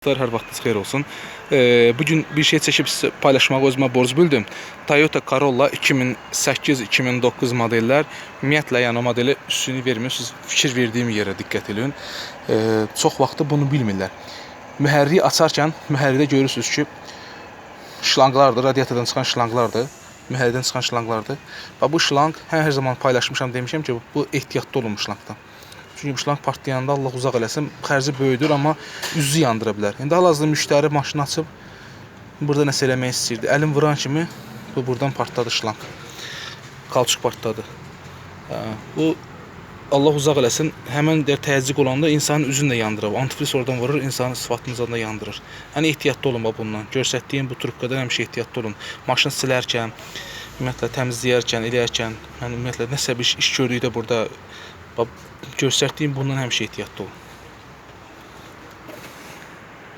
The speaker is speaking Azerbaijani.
Hər vaxtınız xeyir olsun. Ee, bugün bir şey çəkib sizə paylaşmağı özümə borc bildim. Toyota Corolla 2008-2009 modellər. Ümumiyyətlə, yəni modeli üstünü vermir. Siz fikir verdiyim yerə diqqət. Ee, çox vaxtı bunu bilmirlər. Mühərriyi açarkən mühərridə görürsüz ki, şlanqlardır, radiatordan çıxan şlanqlardır. Mühərridən çıxan şlanqlardır. Və bu şlanq hər, hər zaman paylaşmışam demişəm ki, bu ehtiyatlı olun bu şlanqdan. Çünki şlanq partlayanda Allah uzaq eləsin, xərci böyüdür, amma üzü yandıra bilər. İndi hal-hazırda müştəri maşını açıb burada nəsə eləmək istəyirdi. Əlim vuran kimi bu buradan partladı şlanq. Qalçıq partladı. Hə, Bu Allah uzaq eləsin, həmin der təzyiq olanda insanın üzünü də yandırır. Antifriz oradan vurur, insanın sıfatınızdan da yandırır. Yəni ehtiyatlı olun bundan. Göstərdiyim bu trubkadan həmişə ehtiyatlı olun. Maşın silərkən, ümumiyyətlə təmizləyərkən, eləyərkən, yəni ümumiyyətlə nəsə bir iş gördükdə burada bax göstərdiyim bundan həmişə ehtiyatlı olun.